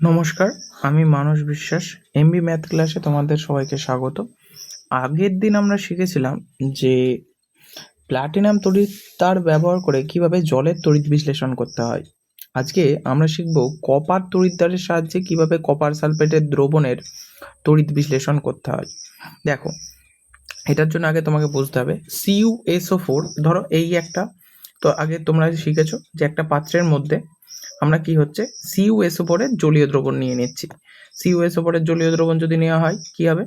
নমস্কার, আমি মানস বিশ্বাস এমবি ম্যাথ ক্লাসে তোমাদের সবাইকে স্বাগত। আগের দিন আমরা শিখেছিলাম যে প্লাটিনাম তড়িৎ তার ব্যবহার করে কীভাবে জলের তড়িৎ বিশ্লেষণ করতে হয়। আজকে আমরা শিখব কপার তড়িৎদ্বারের সাহায্যে কীভাবে কপার সালফেটের দ্রবণের তড়িৎ বিশ্লেষণ করতে হয়। দেখো, এটার জন্য আগে তোমাকে বুঝতে হবে সিইউ এসও ফোর ধরো এই একটা, তো আগে তোমরা শিখেছো যে একটা পাত্রের মধ্যে আমরা কি হচ্ছে? সিইউএস ওপরের জলীয় দ্রবণ নিয়ে নিচ্ছি। সিইউএস ওপরের জলীয় দ্রবণ যদি নেওয়া হয়, কি হবে?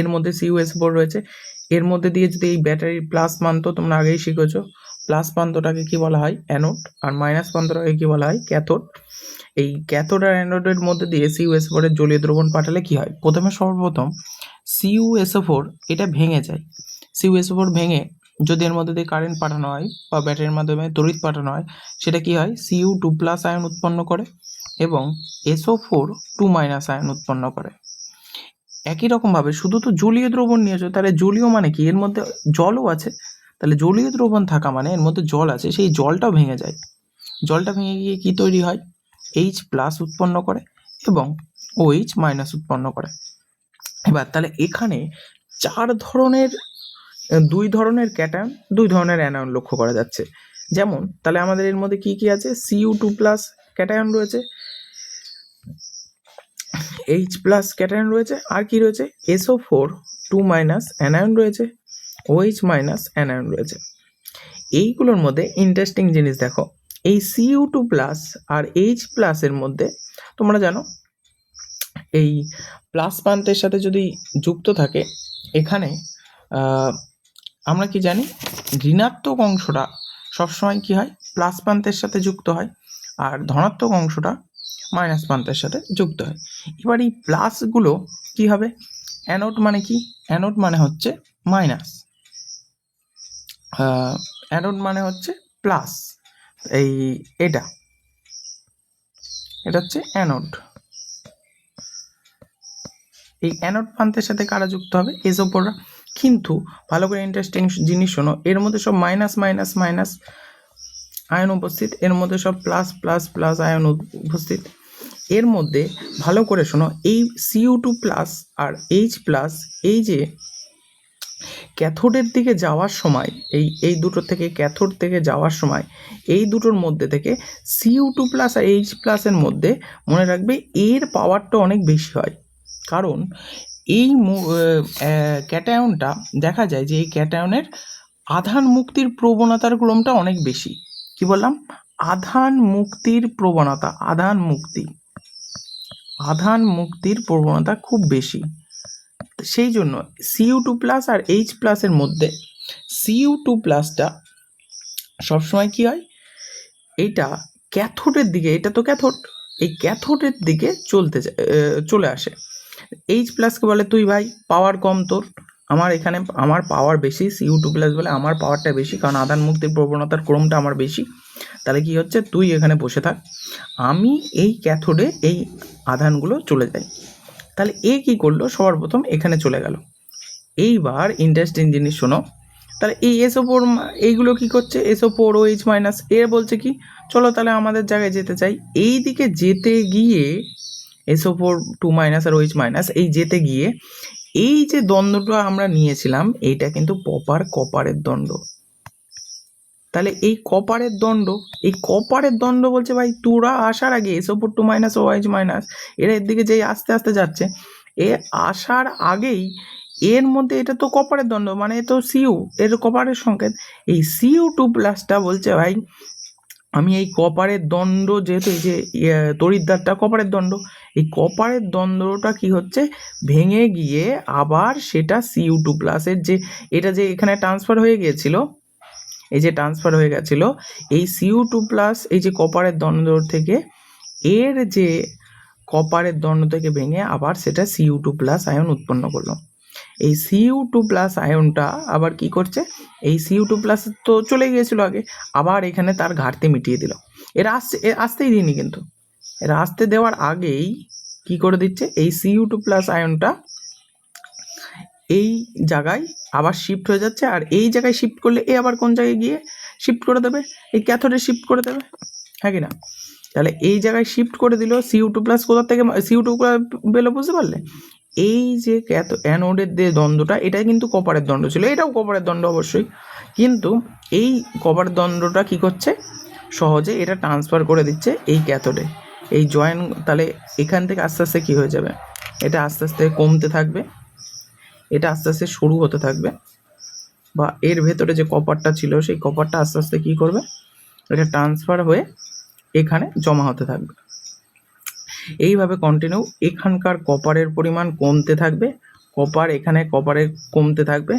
এর মধ্যে সিইউএস ওপর রয়েছে। এর মধ্যে দিয়ে যদি এই ব্যাটারির প্লাস প্রান্ত তোমরা আগেই শিখেছো, প্লাস প্রান্তটাকে কি বলা হয়? অ্যানোড। আর মাইনাস প্রান্তটাকে কি বলা হয়? ক্যাথোড। এই ক্যাথোড আর অ্যানোডের মধ্যে দিয়ে সিইউএস ওপরের জলীয় দ্রবণ পাঠালে কি হয়? প্রথমে সর্বপ্রথম সিইউএসও ফোর এটা ভেঙে যায়। সিইউএসও ফোর ভেঙে যদি এর মধ্যে দিয়ে কারেন্ট পাঠানো হয় বা ব্যাটারির মাধ্যমে তড়িৎ পাঠানো হয়, সেটা কি হয়? সিইউ টু প্লাস আয়ন উৎপন্ন করে এবং SO four two minus ion উৎপন্ন করে। একই রকমভাবে শুধু তো জলীয় দ্রবণ নিয়েছো তাহলে জলীয় মানে কি? এর মধ্যে জলও আছে, তাহলে জলীয় দ্রবণ থাকা মানে এর মধ্যে জল আছে, সেই জলটাও ভেঙে যায়। জলটা ভেঙে গিয়ে কি তৈরি হয়? এইচ প্লাস উৎপন্ন করে এবং ওইচ মাইনাস উৎপন্ন করে। এবার তাহলে এখানে চার ধরনের দুই ধরনের ক্যাটায়ন দুই ধরনের অ্যানায়ন লক্ষ্য করা যাচ্ছে। যেমন, তাহলে আমাদের এর মধ্যে কি কি আছে? সিইউ টু প্লাস ক্যাটায়ন রয়েছে এইচ প্লাস ক্যাটায়ন রয়েছে, আর কি রয়েছে? SO four two minus anion রয়েছে ওইচ মাইনাস অ্যানায়ন রয়েছে। এইগুলোর মধ্যে ইন্টারেস্টিং জিনিস দেখো, এই সিইউ টু প্লাস আর এইচ প্লাসের মধ্যে তোমরা জানো, এই প্লাস প্রান্তের সাথে যদি যুক্ত থাকে, এখানে আমরা কি জানি? ঋণাত্মক অংশটা সবসময় কি হয়? প্লাস প্রান্তের সাথে যুক্ত হয় আর ধনাত্মক অংশটা মাইনাস প্রান্তের সাথে যুক্ত হয়। এবার এই প্লাসগুলো কি হবে? অ্যানোড মানে কি? অ্যানোড মানে হচ্ছে মাইনাস। অ্যানোড মানে হচ্ছে প্লাস। এই এটা এটা হচ্ছে অ্যানোড। এই অ্যানোড প্রান্তের সাথে কারা যুক্ত হবে? কিন্তু ভালো করে ইন্টারেস্টিং জিনিস শোনো, এর মধ্যে সব মাইনাস মাইনাস মাইনাস আয়ন উপস্থিত, এর মধ্যে সব প্লাস প্লাস প্লাস আয়ন উপস্থিত। এর মধ্যে ভালো করে শোনো, এই সিইউ টু প্লাস আর এইচ প্লাস এই যে ক্যাথোডের দিকে যাওয়ার সময়, এই এই দুটো থেকে ক্যাথোড থেকে যাওয়ার সময়, এই দুটোর মধ্যে থেকে সিইউ টু প্লাস আর এইচ প্লাসের মধ্যে মনে রাখবে এর পাওয়ারটা অনেক বেশি হয়। কারণ এই ক্যাটায়নটা দেখা যায় যে এই ক্যাটায়নের আধান মুক্তির প্রবণতার ক্রমটা অনেক বেশি। কি বললাম? আধান মুক্তির প্রবণতা, আধান মুক্তি। আধান মুক্তির প্রবণতা খুব বেশি। সেই জন্য সিইউ টু প্লাস আর এইচ প্লাসের মধ্যে সিইউ টু প্লাসটা সবসময় কি হয়? এইটা ক্যাথোডের দিকে, এটা তো ক্যাথোড এই ক্যাথোডের দিকে চলতে চলে আসে। এইচ প্লাসকে বলে তুই ভাই? পাওয়ার কম তোর। আমার এখানে, আমার পাওয়ার বেশি সিইউ টু প্লাস বলে আমার পাওয়ারটা বেশি, কারণ আধান মুক্তির প্রবণতার ক্রমটা আমার বেশি। তাহলে কি হচ্ছে? তুই এখানে বসে থাক। আমি এই ক্যাথোডে এই আধানগুলো চলে যাই। তাহলে এ কি করল? সবার প্রথম এখানে চলে গেল। এইবার ইন্টারেস্টিং জিনিস শোনো। তাহলে এই এসও ফোর এইগুলো কি করছে? SO four O H minus এ বলছে কি? চলো তাহলে আমাদের জায়গায় যেতে চাই। এই দিকে যেতে গিয়ে S O four two minus আর ওইচ মাইনাস এই যেতে গিয়ে এই যে দ্বন্দ্বটা আমরা নিয়েছিলাম, এইটা কিন্তু কপার কপারের দ্বন্দ্ব। তাহলে এই কপারের দণ্ড এই কপারের দণ্ড বলছে ভাই, তোরা আসার আগে SO four two minus O H minus এরা এর দিকে যেই আস্তে আস্তে যাচ্ছে, এ আসার আগেই এর মধ্যে এটা তো কপারের দণ্ড মানে এ তো সিউ এর কপারের সংকেত। এই সিউ টু প্লাসটা বলছে ভাই আমি এই কপারের দণ্ড যেহেতু এই যে ইয়ে, তড়িৎদ্বারটা কপারের দণ্ড এই কপারের দণ্ডটা কি হচ্ছে? ভেঙে গিয়ে আবার সেটা সিউ টু প্লাসের যে এটা যে এখানে ট্রান্সফার হয়ে গিয়েছিল এই যে ট্রান্সফার হয়ে গেছিল এই সিউ টু প্লাস এই যে কপারের দণ্ড থেকে এর যে কপারের দণ্ড থেকে ভেঙে আবার সেটা সিইউ টু প্লাস আয়ন উৎপন্ন করল। এই সিইউ টু প্লাস আয়নটা আবার কি করছে? এই সিইউ টু প্লাস তো চলে গিয়েছিল আগে, আবার এখানে তার ঘাটতি মিটিয়ে দিল। এরা আসছে আসতেই দিইনি কিন্তু। এরা আসতে দেওয়ার আগেই কি করে দিচ্ছে? এই সিইউ টু প্লাস আয়নটা এই জায়গায় আবার শিফট হয়ে যাচ্ছে, আর এই জায়গায় শিফট করলে এ আবার কোন জায়গায় গিয়ে শিফট করে দেবে? এই ক্যাথোডে শিফট করে দেবে হ্যাঁ কি না? তাহলে এই জায়গায় শিফট করে দিল সিউ টু প্লাস কোথা থেকে সিউ টু পেল বুঝতে পারলে? এই যে অ্যানোডের যে দ্বন্দ্বটা, এটাই কিন্তু কপারের দণ্ড ছিল। এটাও কপারের দণ্ড অবশ্যই। কিন্তু এই কপার দণ্ডটা কি করছে? সহজে এটা ট্রান্সফার করে দিচ্ছে এই ক্যাথোডে এই জয়েন তাহলে এখান থেকে আস্তে আস্তে কী হয়ে যাবে? এটা আস্তে আস্তে কমতে থাকবে। এটা আস্তে আস্তে সরু হতে থাকবে। বা এর ভেতরে যে কপারটা ছিল, সেই কপারটা আস্তে আস্তে কী করবে? এটা ট্রান্সফার হয়ে এখানে জমা হতে থাকবে। এইভাবে কন্টিনিউ এখানকার কপারের পরিমাণ কমতে থাকবে কপার এখানে কপারে কমতে থাকবে,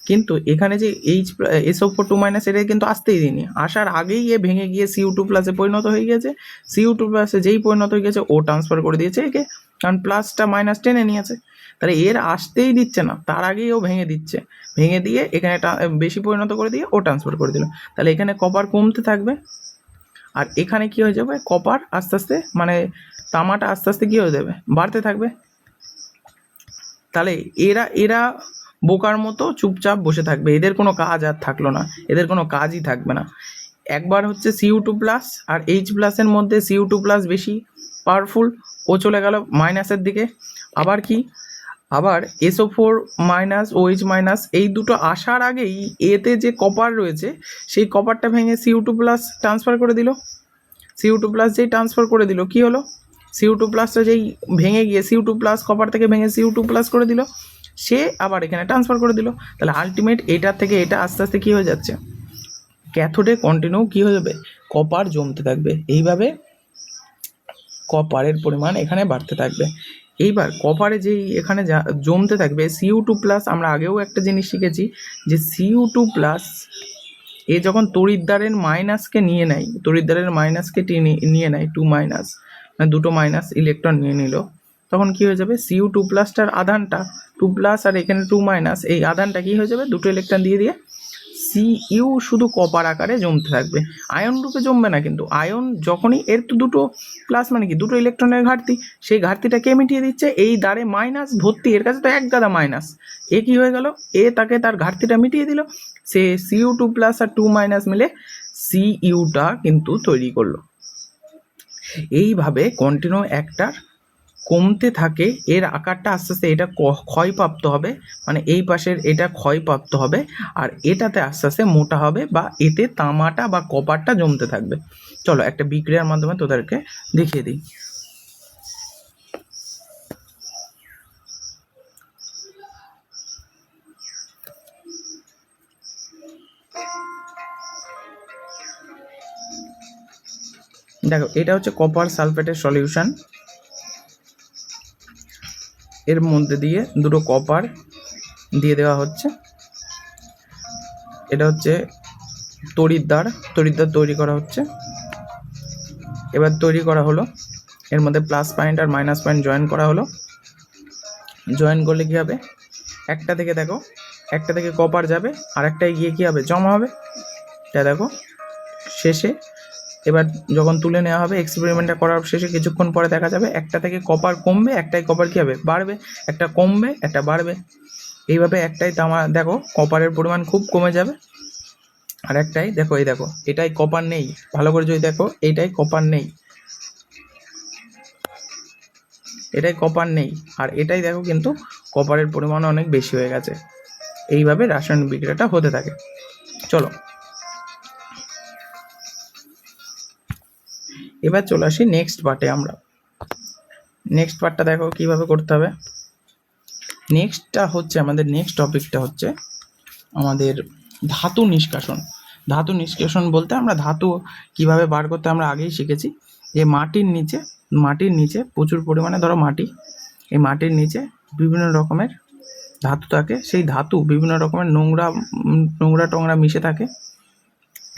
কিন্তু এখানে যে H SO four two minus এটা কিন্তু আসতেই দিইনি আসার আগেই এ ভেঙে গিয়ে সিউ টু প্লাসে পরিণত হয়ে গেছে। সিউ টু প্লাসে যেই পরিণত হয়ে গেছে, ও ট্রান্সফার করে দিয়েছে একে। কারণ প্লাসটা মাইনাস টেনে নিয়েছে। তাহলে এর আসতেই দিচ্ছে না। তার আগেই ও ভেঙে দিচ্ছে। ভেঙে দিয়ে এখানে বেশি পরিণত করে দিয়ে ও ট্রান্সফার করে দিল। তাহলে এখানে কপার কমতে থাকবে। আর এখানে কি হয়ে যাবে? কপার আস্তে আস্তে মানে তামাটা আস্তে আস্তে কি হয়ে যাবে? বাড়তে থাকবে। তাহলে এরা এরা বোকার মতো চুপচাপ বসে থাকবে। এদের কোনো কাজ আর থাকল না। এদের কোনো কাজই থাকবে না। একবার হচ্ছে সিউ টু প্লাস আর এইচ প্লাসের মধ্যে সিউ টু প্লাস বেশি পাওয়ারফুল ও চলে গেল মাইনাসের দিকে। আবার কি? আবার S O four minus OH minus এই দুটো আসার আগেই এতে যে কপার রয়েছে, সেই কপারটা ভেঙে সিউ টু প্লাস ট্রান্সফার করে দিল। সিউ টু প্লাস যেই ট্রান্সফার করে দিল, কি হলো? সিউ টু প্লাসটা যেই ভেঙে গিয়ে সিউ টু প্লাস কপার থেকে ভেঙে সিউ টু প্লাস করে দিল, সে আবার এখানে ট্রান্সফার করে দিল। তাহলে আলটিমেট এটার থেকে এটা আস্তে আস্তে কী হয়ে যাচ্ছে? ক্যাথোডে কন্টিনিউ কী হয়ে যাবে? কপার জমতে থাকবে। এইভাবে কপারের পরিমাণ এখানে বাড়তে থাকবে। এইবার কপারে যেই এখানে যা জমতে থাকবে সিউ টু প্লাস আমরা আগেও একটা জিনিস শিখেছি যে সিউ টু প্লাস এ যখন তড়িৎদ্বারের মাইনাসকে নিয়ে নেয়, তড়িৎদ্বারের মাইনাসকে নিয়ে নেয় টু মাইনাস মানে দুটো মাইনাস ইলেকট্রন নিয়ে নিল, তখন কি হয়ে যাবে? সিউ টু প্লাসটার আধানটা টু প্লাস আর এখানে টু মাইনাস এই আধানটা কি হয়ে যাবে? দুটো ইলেকট্রন দিয়ে দিয়ে সি ইউ শুধু কপার আকারে জমতে থাকবে। আয়ন রূপে জমবে না কিন্তু। আয়ন যখনই এর তো দুটো প্লাস মানে কি? দুটো ইলেকট্রনের ঘাটতি। সেই ঘাটতিটা কে মিটিয়ে দিচ্ছে? এই দ্বারে মাইনাস ভর্তি। এর কাছে তো এক গাদা মাইনাস এ কি হয়ে গেল? এ তাকে তার ঘাটতিটা মিটিয়ে দিল। সে সিইউ টু প্লাস আর টু মাইনাস মিলে সি ইউটা কিন্তু তৈরি করল। এইভাবে কন্টিনিউ একটার কমতে থাকে, এর আকারটা আস্তে আস্তে এটা ক্ষয়প্রাপ্ত হবে মানে এই পাশের এটা ক্ষয়প্রাপ্ত হবে, আর এটাতে আস্তে আস্তে মোটা হবে বা এতে তামাটা বা কপারটা জমতে থাকবে। চলো একটা বিক্রিয়ার মাধ্যমে তোদেরকে দেখিয়ে দিই। দেখো, এটা হচ্ছে কপার সালফেটের সলিউশন এর মধ্যে দিয়ে দুটো কপার দিয়ে দেওয়া হচ্ছে। এটা হচ্ছে তড়িৎদ্বার তড়িৎদ্বার তৈরি করা হচ্ছে। এবার তৈরি করা হলো, এর মধ্যে প্লাস পয়েন্ট আর মাইনাস পয়েন্ট জয়েন করা হলো। জয়েন করলে কী হবে? একটা থেকে দেখো, একটা থেকে কপার যাবে আর একটায় গিয়ে কী হবে? জমা হবে। এটা দেখো, শেষে এবার যখন তুলে নেওয়া হবে এক্সপেরিমেন্টটা করার শেষে কিছুক্ষণ পরে দেখা যাবে একটা থেকে কপার কমবে, একটাই কপার কী হবে? বাড়বে, একটা কমবে, একটা বাড়বে। এইভাবে একটাই তামা, দেখো কপারের পরিমাণ খুব কমে যাবে। আর একটাই, দেখো, এই দেখো, এটাই কপার নেই। ভালো করে যদি দেখো এইটাই কপার নেই। এটাই কপার নেই। আর এটাই দেখো কিন্তু কপারের পরিমাণ অনেক বেশি হয়ে গেছে। এইভাবে রাসায়নিক বিক্রিয়াটা হতে থাকে। চলো। এবার চলে আসি নেক্সট পার্টে আমরা। নেক্সট পার্টটা দেখো কীভাবে করতে হবে। নেক্সটটা হচ্ছে আমাদের নেক্সট টপিকটা হচ্ছে আমাদের ধাতু নিষ্কাশন। ধাতু নিষ্কাশন বলতে আমরা ধাতু কীভাবে বার করতে আমরা আগেই শিখেছি। যে মাটির নিচে মাটির নিচে প্রচুর পরিমাণে ধরো মাটি, এই মাটির নিচে বিভিন্ন রকমের ধাতু থাকে। সেই ধাতু বিভিন্ন রকমের নোংরা নোংরা টোংরা মিশে থাকে।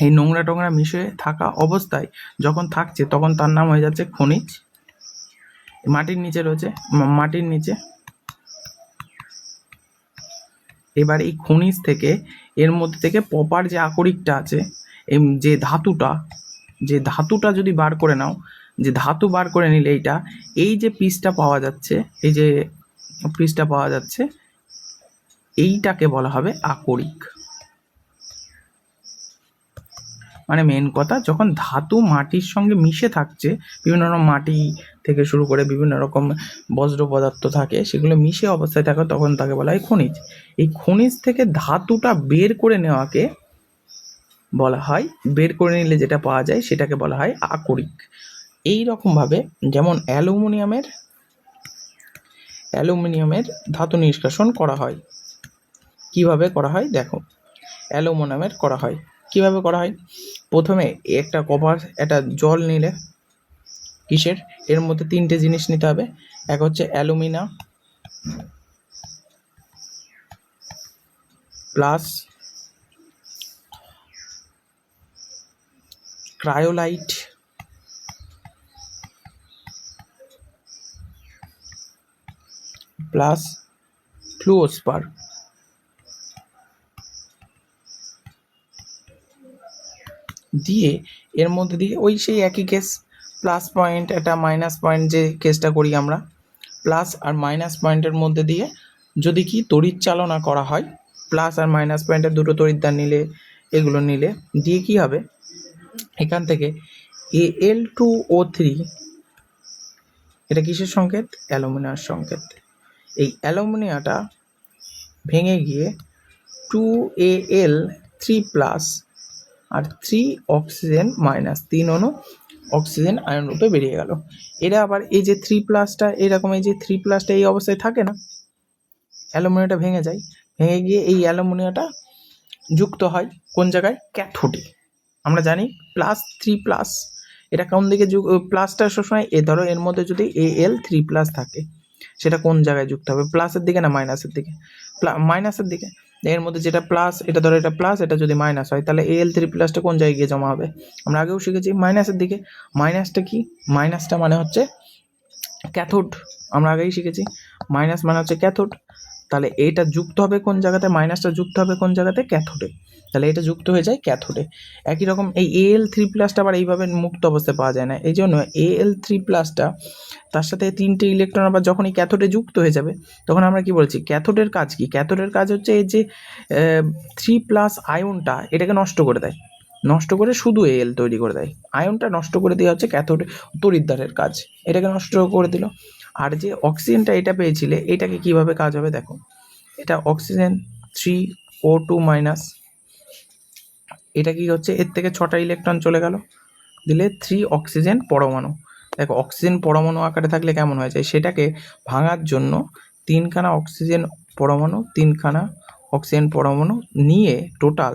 এই নোংরা টোংরা মিশে থাকা অবস্থায় যখন থাকছে, তখন তার নাম হয়ে যাচ্ছে খনিজ। মাটির নিচে রয়েছে মাটির নিচে। এবার এই খনিজ থেকে, এর মধ্যে থেকে প্রপার যে আকরিকটা আছে এই যে ধাতুটা যে ধাতুটা যদি বার করে নাও, যে ধাতু বার করে নিলে এইটা, এই যে পিসটা পাওয়া যাচ্ছে, এই যে পিসটা পাওয়া যাচ্ছে, এইটাকে বলা হবে আকরিক। মানে মেন কথা, যখন ধাতু মাটির সঙ্গে মিশে থাকছে, বিভিন্ন রকম মাটি থেকে শুরু করে বিভিন্ন রকম বজ্র পদার্থ থাকে, সেগুলো মিশে অবস্থায় থাকে, তখন তাকে বলা হয় খনিজ। এই খনিজ থেকে ধাতুটা বের করে নেওয়াকে বলা হয়, বের করে নিলে যেটা পাওয়া যায়, সেটাকে বলা হয় আকরিক। এই রকমভাবে যেমন অ্যালুমিনিয়ামের অ্যালুমিনিয়ামের ধাতু নিষ্কাশন করা হয়। কীভাবে করা হয়? দেখো, অ্যালুমিনিয়ামের করা হয়। কীভাবে করা হয়? প্রথমে একটা কভার একটা জল নিলে কিসের? এর মধ্যে তিনটে জিনিস নিতে হবে। এক হচ্ছে alumina plus cryolite. Plus fluorspar. দিয়ে এর মধ্যে দিয়ে ওই সেই একই কেস প্লাস পয়েন্ট একটা মাইনাস পয়েন্ট যে কেসটা করি আমরা প্লাস আর মাইনাস পয়েন্টের মধ্যে দিয়ে যদি কি তড়িৎ চালনা করা হয় প্লাস আর মাইনাস পয়েন্টের দুটো তড়িৎদ্বার নিলে, এগুলো নিলে, দিয়ে কি হবে? এখান থেকে এ এল টু ও থ্রি এটা কিসের সংকেত? অ্যালুমিনিয়ার সংকেত। এই অ্যালুমিনিয়াটা ভেঙে গিয়ে two A L three plus R three oxygen minus তিন অণু অক্সিজেন আয়ন রূপে বেরিয়ে গেল। এরা আবার এই যে থ্রি প্লাসটা এরকম এই যে থ্রি প্লাসটা এই অবস্থায় থাকে না, অ্যালুমিনিয়াটা ভেঙে যায়। ভেঙে গিয়ে এই অ্যালুমিনিয়াটা যুক্ত হয় কোন জায়গায়? ক্যাথোডে। আমরা জানি প্লাস থ্রি প্লাস এটা কোন দিকে প্লাসটা সবসময় এ, ধরো এর মধ্যে যদি এ, এল থ্রি প্লাস থাকে, সেটা কোন জায়গায় যুক্ত হবে? প্লাসের দিকে না মাইনাসের দিকে? মাইনাসের দিকে। এর মধ্যে যেটা প্লাস এটা ধরো এটা প্লাস এটা যদি মাইনাস হয়, তাহলে এল থ্রি প্লাসটা কোন জায়গায় গিয়ে জমা হবে? আমরা আগেও শিখেছি মাইনাসের দিকে। মাইনাসটা কি? মাইনাসটা মানে হচ্ছে ক্যাথোড আমরা আগেই শিখেছি। মাইনাস মানে হচ্ছে ক্যাথোড তাহলে এটা যুক্ত হবে কোন জায়গাতে? মাইনাসটা যুক্ত হবে কোন জায়গাতে? ক্যাথোডে। তাহলে এটা যুক্ত হয়ে যায় ক্যাথোডে। একই রকম এই এ এল থ্রি প্লাসটা আবার এইভাবে মুক্ত অবস্থায় পাওয়া যায় না। এই জন্য এ এল থ্রি প্লাসটা তার সাথে তিনটে ইলেকট্রন আবার যখনই ক্যাথোডে যুক্ত হয়ে যাবে, তখন আমরা কি বলছি? ক্যাথোডের কাজ কি? ক্যাথোডের কাজ হচ্ছে এই যে থ্রি প্লাস আয়নটা এটাকে নষ্ট করে দেয়। নষ্ট করে শুধু এল তৈরি করে দেয়। আয়নটা নষ্ট করে দেওয়া হচ্ছে ক্যাথোডে তরিদ্দারের কাজ। এটাকে নষ্ট করে দিল। আর যে অক্সিজেনটা এটা পেয়েছিলে, এটাকে কীভাবে কাজ হবে দেখো। এটা oxygen three O two minus এটা কি হচ্ছে? এর থেকে ছটা ইলেকট্রন চলে গেল। দিলে থ্রি অক্সিজেন পরমাণু। দেখো অক্সিজেন পরমাণু আকারে থাকলে কেমন হয়ে যায়? সেটাকে ভাঙার জন্য তিনখানা অক্সিজেন পরমাণু, তিনখানা অক্সিজেন পরমাণু নিয়ে টোটাল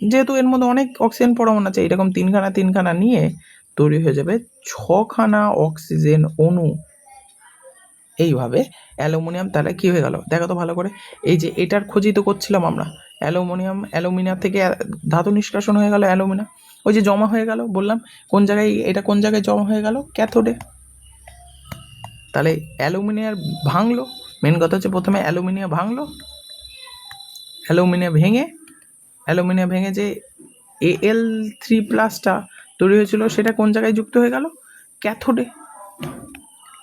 যেহেতু এর মধ্যে অনেক অক্সিজেন পরমাণু আছে, এরকম তিনখানা তিনখানা নিয়ে তৈরি হয়ে যাবে ছখানা অক্সিজেন অণু। এইভাবে অ্যালুমিনিয়াম তাহলে কী হয়ে গেল? দেখো তো ভালো করে। এই যে এটার খোঁজই তো করছিলাম আমরা। অ্যালুমিনিয়াম অ্যালুমিনিয়াম থেকে ধাতু নিষ্কাশন হয়ে গেল অ্যালুমিনিয়াম ওই যে জমা হয়ে গেল, বললাম, কোন জায়গায় এটা কোন জায়গায় জমা হয়ে গেল? ক্যাথোডে। তাহলে অ্যালুমিনিয়ার ভাঙলো। মেন কথা হচ্ছে প্রথমে অ্যালুমিনিয়াম ভাঙলো। অ্যালুমিনিয়াম ভেঙে অ্যালুমিনিয়াম ভেঙে যে এ এল থ্রি প্লাসটা তৈরি হয়েছিল, সেটা কোন জায়গায় যুক্ত হয়ে গেল? ক্যাথোডে।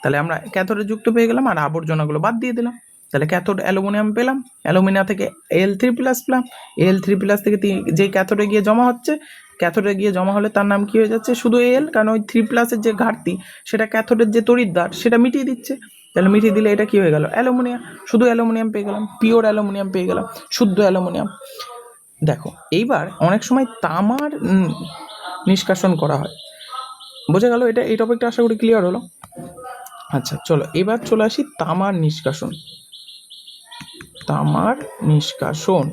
তাহলে আমরা ক্যাথোডে যুক্ত পেয়ে গেলাম আর আবর্জনাগুলো বাদ দিয়ে দিলাম। তাহলে ক্যাথোড অ্যালুমিনিয়াম পেলাম। অ্যালুমিনিয়াম থেকে এল থ্রি প্লাস পেলাম। এল থ্রি প্লাস থেকে যে ক্যাথোডে গিয়ে জমা হচ্ছে ক্যাথোডে গিয়ে জমা হলে তার নাম কী হয়ে যাচ্ছে? শুধু এল কারণ ওই থ্রি প্লাসের যে ঘাটতি, সেটা ক্যাথোডের যে তড়িৎদ্বার সেটা মিটিয়ে দিচ্ছে। তাহলে মিটিয়ে দিলে এটা কী হয়ে গেল? অ্যালুমিনিয়াম শুধু অ্যালুমিনিয়াম পেয়ে গেলাম। পিওর অ্যালুমিনিয়াম পেয়ে গেলাম। শুদ্ধ অ্যালুমিনিয়াম দেখো, এইবার অনেক সময় তামার নিষ্কাশন করা হয়। বোঝা গেল এটা এই টপিকটা আশা করি ক্লিয়ার হলো। আচ্ছা চলো, এবার চলে আসি তামার নিষ্কাশন। তামার নিষ্কাশন।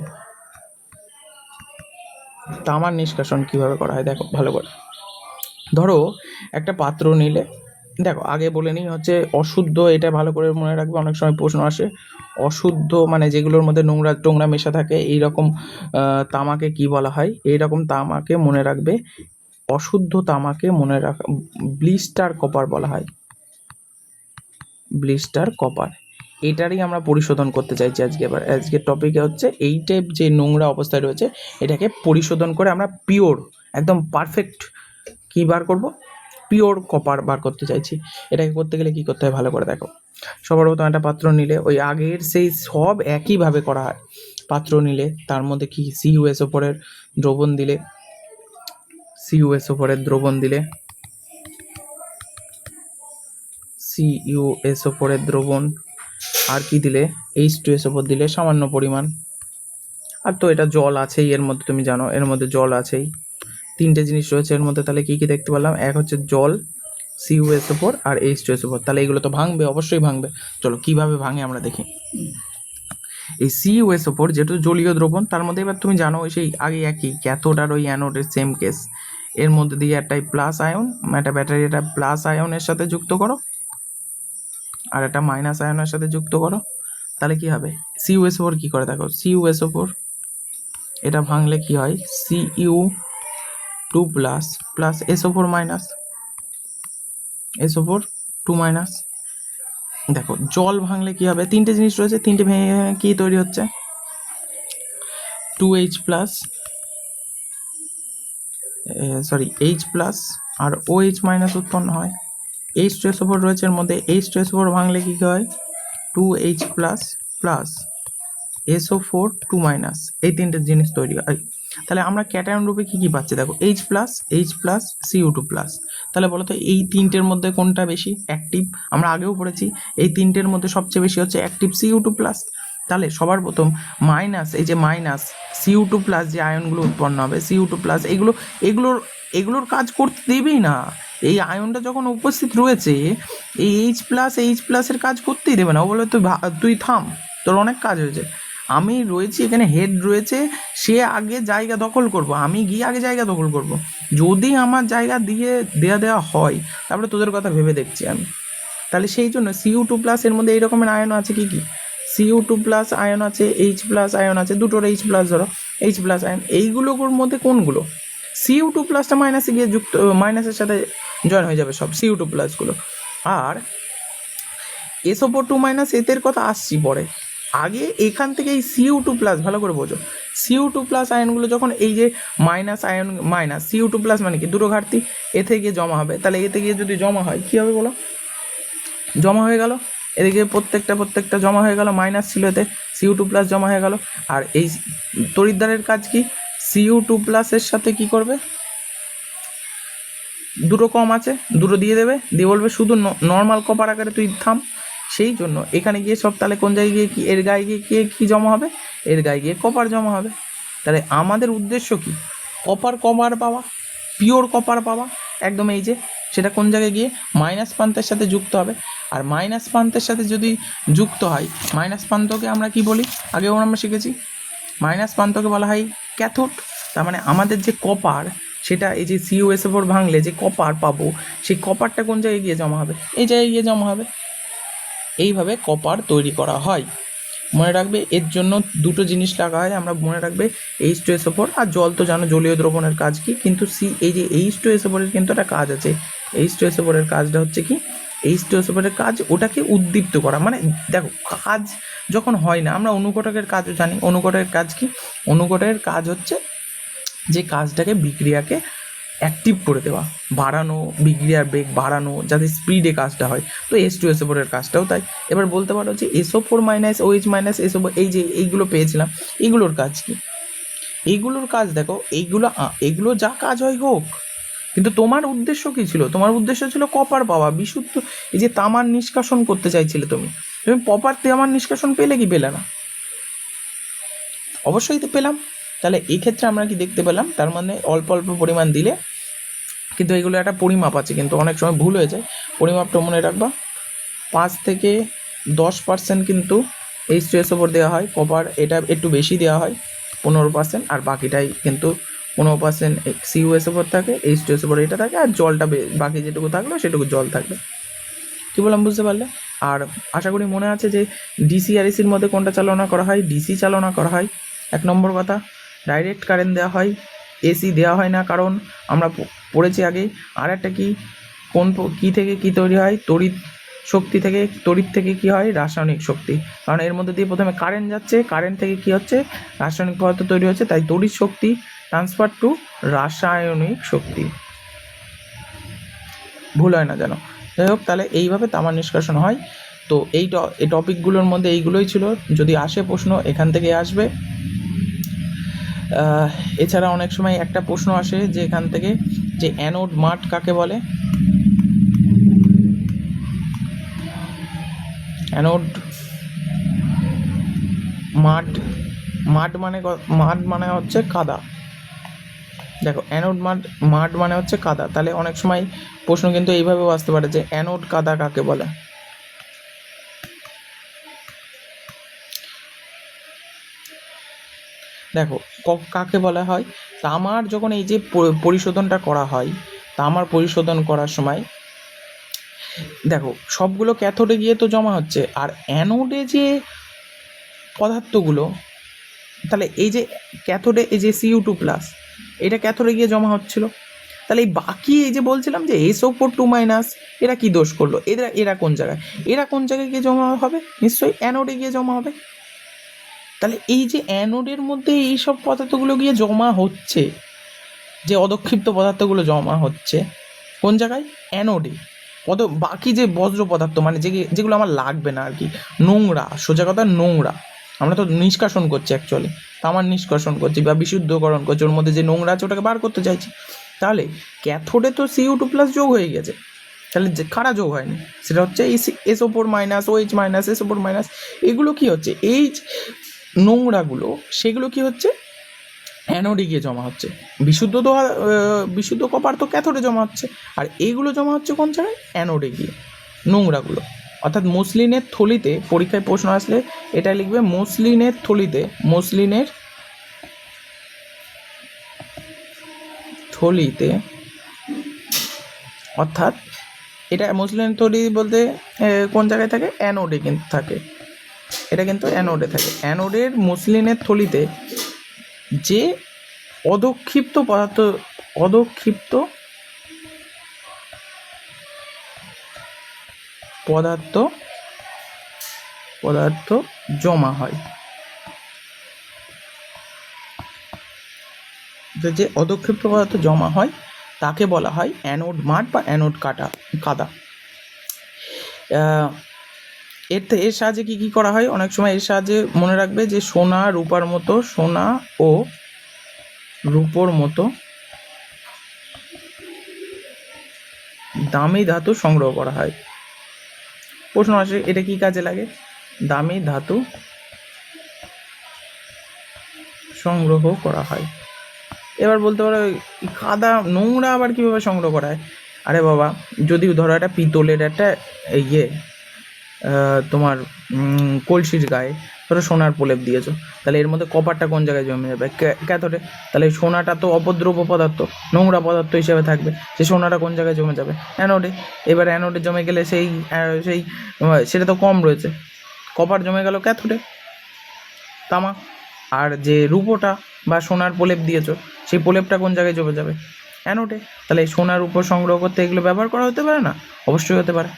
তামার নিষ্কাশন কীভাবে করা হয়? দেখো, ভালো করে। ধরো, একটা পাত্র নিলে, দেখো, আগে বলে নিই হচ্ছে অশুদ্ধ, এটা ভালো করে মনে রাখবে, অনেক সময় প্রশ্ন আসে। অশুদ্ধ মানে যেগুলোর মধ্যে নোংরা, টোংরা মেশা থাকে এই রকম তামাকে কি বলা হয়? এই রকম তামাকে মনে রাখবে, অশুদ্ধ তামাকে মনে রাখা, ব্লিস্টার কপার বলা হয়। Blister copper. এটারই আমরা পরিশোধন করতে চাইছি আজকে এবার। আজকের টপিকে হচ্ছে এই টাইপ যে নোংরা অবস্থায় রয়েছে, এটাকে পরিশোধন করে আমরা পিওর একদম পারফেক্ট কী বার করব? পিওর কপার বার করতে চাইছি। এটাকে করতে গেলে কী করতে হয়? ভালো করে দেখো। সবার প্রথম একটা পাত্র নিলে, ওই আগের সেই সব একইভাবে করা হয়। পাত্র নিলে, তার মধ্যে কি? সিইউএস ওপরের দ্রবণ দিলে সিইউএস ওপরের দ্রবণ দিলে সিইউএস ওপরের দ্রবণ আর কি দিলে? এইচ টু এস ওপর দিলে সামান্য পরিমাণ। আর তো এটা জল আছেই, এর মধ্যে তুমি জানো, এর মধ্যে জল আছেই। তিনটে জিনিস রয়েছে এর মধ্যে, তাহলে কি কি দেখতে পেলাম? এক হচ্ছে জল সিইউএস ওপর আর এইচ টু এস ওপর। তাহলে এগুলো তো ভাঙবে, অবশ্যই ভাঙবে। চলো, কীভাবে ভাঙে আমরা দেখি। এই সিইউএস ওপর যেহেতু জলীয় দ্রবণ, তার মধ্যে এবার তুমি জানো সেই আগে একই ক্যাথোড আর ওই অ্যানোডের সেম কেস এর মধ্যে দিয়ে একটাই প্লাস আয়ন একটা ব্যাটারি এটা প্লাস আয়নের সাথে যুক্ত করো। আর একটা মাইনাস আয়নের সাথে যুক্ত করো, তাহলে কি হবে? সি সিইউএস ওপর কী করে? দেখো সি সিইউএস ওপর এটা ভাঙলে কি হয়? C U two plus plus S ওপর মাইনাস এস ওপর টু মাইনাস দেখো, জল ভাঙলে কি হবে? তিনটে জিনিস রয়েছে, তিনটে ভেঙে কি তৈরি হচ্ছে? Two H plus sorry H plus আর ও এইচ মাইনাস উৎপন্ন হয়। এইচ টু এস ওপর রয়েছে, এর মধ্যে এইচ টু এস ওপর ভাঙলে কী হয়? Two H plus plus S O four two minus এই তিনটে জিনিস তৈরি হয়। তাহলে আমরা ক্যাটায়ন রূপে কী কী পাচ্ছি? দেখো H plus H plus C U two plus তাহলে বলো তো, এই তিনটের মধ্যে কোনটা বেশি অ্যাক্টিভ আমরা আগেও পড়েছি, এই তিনটের মধ্যে সবচেয়ে বেশি হচ্ছে অ্যাক্টিভ সিইউ টু প্লাস তাহলে সবার প্রথম মাইনাস এই যে মাইনাস সিইউ টু প্লাস যে আয়নগুলো উৎপন্ন হবে সিইউ টু প্লাস এগুলো, এগুলোর এগুলোর কাজ করতে দেবেই না। এই আয়নটা যখন উপস্থিত রয়েছে, এই এইচ প্লাস এইচ প্লাসের কাজ করতেই দেবে না। ও বলে, তুই তুই থাম, তোর অনেক কাজ হয়েছে। আমি রয়েছি, এখানে হেড রয়েছে, সে আগে জায়গা দখল করব, আমি গিয়ে আগে জায়গা দখল করব। যদি আমার জায়গা দিয়ে দেয়া দেওয়া হয়, তারপরে তোদের কথা ভেবে দেখছি আমি। তাহলে সেই জন্য সিইউ টু প্লাস এর মধ্যে এই রকমের আয়ন আছে কি কি? সিইউ টু প্লাস আয়ন আছে এইচ প্লাস আয়ন আছে, দুটোর এইচ প্লাস ধরো এইচ প্লাস আয়ন। এইগুলোর মধ্যে কোনগুলো? সিইউ টু প্লাসটা মাইনাসে গিয়ে যুক্ত মাইনাসের সাথে জয়েন হয়ে যাবে সব সিইউ টু প্লাসগুলো আর S O four two minus এদের কথা আসছি পরে। আগে এখান থেকে এই সিইউ টু প্লাস ভালো করে বোঝো। সিইউ টু প্লাস আয়নগুলো যখন এই যে minus ion minus C U two plus মানে কি? দুটো ঘাটতি এতে গিয়ে জমা হবে। তাহলে এতে গিয়ে যদি জমা হয়, কী হবে বলো? জমা হয়ে গেল। এদিকে প্রত্যেকটা প্রত্যেকটা জমা হয়ে গেল। মাইনাস ছিল এতে। সিইউ টু প্লাস জমা হয়ে গেল। আর এই তরিদ্দারের কাজ কি? সিইউ টু প্লাসের সাথে কি করবে? দুটো কম আছে, দুটো দিয়ে দেবে, দিয়ে বলবে শুধু নর্মাল কপার আকারে তুই থাম, সেই জন্য। এখানে গিয়ে সব তাহলে কোন জায়গায় গিয়ে কি, এর গায়ে গিয়ে কে কী জমা হবে? এর গায়ে গিয়ে কপার জমা হবে। তাহলে আমাদের উদ্দেশ্য কি? কপার কপার পাওয়া পিওর কপার পাওয়া, একদম এই যে, সেটা কোন জায়গায় গিয়ে মাইনাস প্রান্তের সাথে যুক্ত হবে। আর মাইনাস প্রান্তের সাথে যদি যুক্ত হয় মাইনাস প্রান্তকে আমরা কি বলি? আগেও আমরা শিখেছি মাইনাস প্রান্তকে বলা হয় ক্যাথোড। তার মানে আমাদের যে কপার, সেটা এই যে সিইউএস ওপর ভাঙলে যে কপার পাবো, সেই কপারটা কোন জায়গায় গিয়ে জমা হবে? এই জায়গায় গিয়ে জমা হবে। এইভাবে কপার তৈরি করা হয়। মনে রাখবে এর জন্য দুটো জিনিস লাগা হয়। আমরা মনে রাখবে এইচ টু এস ওপর আর জল তো জানো জলীয় দ্রবণের কাজ কি? কিন্তু সি এই যে এইচ টু এস ওপরের কিন্তু একটা কাজ আছে। এইচ টু এস ওপরের কাজটা হচ্ছে কি? এইচ টু এস ওপরের কাজ ওটাকে উদ্দীপ্ত করা। মানে দেখো, কাজ যখন হয় না, আমরা অনুঘটকের কাজও জানি। অনুঘটকের কাজ কি? অনুঘটকের কাজ হচ্ছে যে কাজটাকে বিক্রিয়াকে অ্যাক্টিভ করে দেওয়া। বাড়ানো, বিক্রিয়ার বেগ বাড়ানো, যাতে স্পিডে কাজটা হয়। তো এস টু এসও ফোরের কাজটাও তাই। এবার বলতে পারো যে S O four minus O H minus S O এই যে এইগুলো পেয়েছিলাম এইগুলোর কাজ কি? এইগুলোর কাজ দেখো, এইগুলো এগুলো যা কাজ হয় হোক, কিন্তু তোমার উদ্দেশ্য কী ছিল? তোমার উদ্দেশ্য ছিল কপার পাওয়া। বিশুদ্ধ, এই যে তামার নিষ্কাশন করতে চাইছিলে তুমি। তুমি পপার আমার নিষ্কাশন পেলে কি পেলে না? অবশ্যই তো পেলাম। তাহলে এই ক্ষেত্রে আমরা কি দেখতে পেলাম? তার মানে অল্প অল্প পরিমাণ দিলে কিন্তু এগুলো একটা পরিমাপ আছে, কিন্তু অনেক সময় ভুল হয়ে যায়। পরিমাপটা মনে রাখবা, পাঁচ থেকে দশ পার্সেন্ট কিন্তু এইচ টু এস ওপর দেওয়া হয়। কপার এটা একটু বেশি দেওয়া হয়, পনেরো পার্সেন্ট আর বাকিটাই কিন্তু পনেরো পার্সেন্ট সিইউএস ওপর থাকে এইচ টু এস ওপর এটা থাকে আর জলটা বাকি যেটুকু থাকল সেটুকু জল থাকবে। কী বললাম, বুঝতে পারলে? আর আশা করি মনে আছে যে ডিসি আর এসির মধ্যে কোনটা চালনা করা হয়? ডিসি চালনা করা হয়। এক নম্বর কথা ডাইরেক্ট কারেন্ট দেওয়া হয় এসি দেওয়া হয় না, কারণ আমরা পড়েছি আগে। আর একটা কি, কোন কি থেকে কি তৈরি হয়? তড়িৎ শক্তি থেকে, তড়িৎ থেকে কি হয়? রাসায়নিক শক্তি। কারণ এর মধ্যে দিয়ে প্রথমে কারেন্ট যাচ্ছে কারেন্ট থেকে কি হচ্ছে? রাসায়নিক পদার্থ তৈরি হচ্ছে, তাই তড়িৎ শক্তি ট্রান্সফার টু রাসায়নিক শক্তি। ভুল হয় না যেন। যাই হোক, তাহলে এইভাবে তামার নিষ্কাশন হয়। তো এই এই টপিকগুলোর মধ্যে এইগুলোই ছিল। যদি আসে প্রশ্ন, এখান থেকে আসবে। এছাড়া অনেক সময় একটা প্রশ্ন আসে যে এখান থেকে যে অ্যানোড মাঠ কাকে বলে? অ্যানোড মাঠ মাঠ মানে মাঠ মানে হচ্ছে কাদা। দেখো, অ্যানোড মাঠ মাঠ মানে হচ্ছে কাদা। তাহলে অনেক সময় প্রশ্ন কিন্তু এইভাবেও আসতে পারে যে অ্যানোড কাদা কাকে বলে? দেখো কাকে বলা হয়? তামার যখন এই যে পরিশোধনটা করা হয় তামার পরিশোধন করার সময়, দেখো, সবগুলো ক্যাথোডে গিয়ে তো জমা হচ্ছে, আর অ্যানোডে যে পদার্থগুলো, তাহলে এই যে ক্যাথোডে, এই যে সিইউ টু প্লাস এটা ক্যাথোডে গিয়ে জমা হচ্ছিল? তাহলে এই বাকি এই যে বলছিলাম যে এসও ফোর টু মাইনাস এরা কি দোষ করল? এরা এরা কোন জায়গায়? এরা কোন জায়গায় গিয়ে জমা হবে? নিশ্চয়ই অ্যানোডে গিয়ে জমা হবে। তাহলে এই যে অ্যানোডের মধ্যে এই সব পদার্থগুলো গিয়ে জমা হচ্ছে, যে অদক্ষিপ্ত পদার্থগুলো জমা হচ্ছে, কোন জায়গায়? অ্যানোডে পদ, বাকি যে বজ্র পদার্থ মানে যে, যেগুলো আমার লাগবে না আর কি নোংরা, সোজা কথা নোংরা। আমরা তো নিষ্কাশন করছি অ্যাকচুয়ালি তামার নিষ্কাশন করছি বা বিশুদ্ধকরণ করছি, ওর মধ্যে যে নোংরা আছে, ওটাকে বার করতে চাইছি। তাহলে ক্যাথোডে তো সিইউ টু প্লাস যোগ হয়ে গেছে। তাহলে যে কারা যোগ হয়নি, সেটা হচ্ছে এস ওপর minus O H minus S ওপর মাইনাস এগুলো কি হচ্ছে? এই যে নোংরাগুলো, সেগুলো কি হচ্ছে? অ্যানোডে গিয়ে জমা হচ্ছে। বিশুদ্ধ তো বিশুদ্ধ কপার তো ক্যাথোডে জমা হচ্ছে। আর এইগুলো জমা হচ্ছে কোন জায়গায় অ্যানোডে গিয়ে। নোংরাগুলো। অর্থাৎ মসলিনের থলিতে পরীক্ষায় প্রশ্ন আসলে এটা লিখবে, মসলিনের থলিতে, মসলিনের থলিতে, অর্থাৎ এটা মসলিনের থলি বলতে কোন জায়গায় থাকে? অ্যানোডে কিন্তু থাকে। এটা কিন্তু অ্যানোডে থাকে। অ্যানোডের মসলিনের থলিতে যে অদক্ষিপ্ত পদার্থ অদক্ষিপ্ত পদার্থ পদার্থ জমা হয়। তো যে অদক্ষিপ্ত পদার্থ জমা হয়, তাকে বলা হয় অ্যানোড মাঠ বা অ্যানোড কাটা, কাদা। এর এর সাহায্যে কী কী করা হয়? অনেক সময় এর সাহায্যে মনে রাখবে যে সোনা রূপার মতো, সোনা ও রূপোর মতো দামি ধাতু সংগ্রহ করা হয়। প্রশ্ন আসে, এটা কি কাজে লাগে? দামি ধাতু সংগ্রহ করা হয়। এবার বলতে পারো কাদা নোংরা আবার কীভাবে সংগ্রহ করা হয়? আরে বাবা, যদি ধরো একটা পিতলের একটা ইয়ে তোমার কলসির গায়ে ধরো সোনার প্রলেপ দিয়েছ, তাহলে এর মধ্যে কপারটা কোন জায়গায় জমে যাবে? ক্যা- ক্যাথোডে। তাহলে সোনাটা তো অপদ্রব্য পদার্থ, নোংরা পদার্থ হিসেবে থাকবে সেই সোনাটা কোন জায়গায় জমে যাবে? অ্যানোডে। এবার অ্যানোডে জমে গেলে সেই সেই সেটা তো কম রয়েছে। কপার জমে গেল ক্যাথোডে। তামা। আর যে রূপোটা বা সোনার প্রলেপ দিয়েছ, সেই প্রলেপটা কোন জায়গায় জমে যাবে? অ্যানোডে তাহলে এই সোনার উপর সংগ্রহ করতে এগুলো ব্যবহার করা হতে পারে না? অবশ্যই হতে পারে।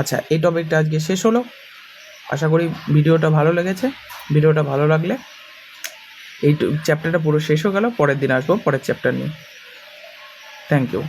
আচ্ছা এই টপিকটা আজকে শেষ হলো। আশা করি ভিডিওটা ভালো লেগেছে। ভিডিওটা ভালো লাগলে এই চ্যাপ্টারটা পুরো শেষ হয়ে গেল। পরের দিন আসব, পরের চ্যাপ্টার নিয়ে। Thank you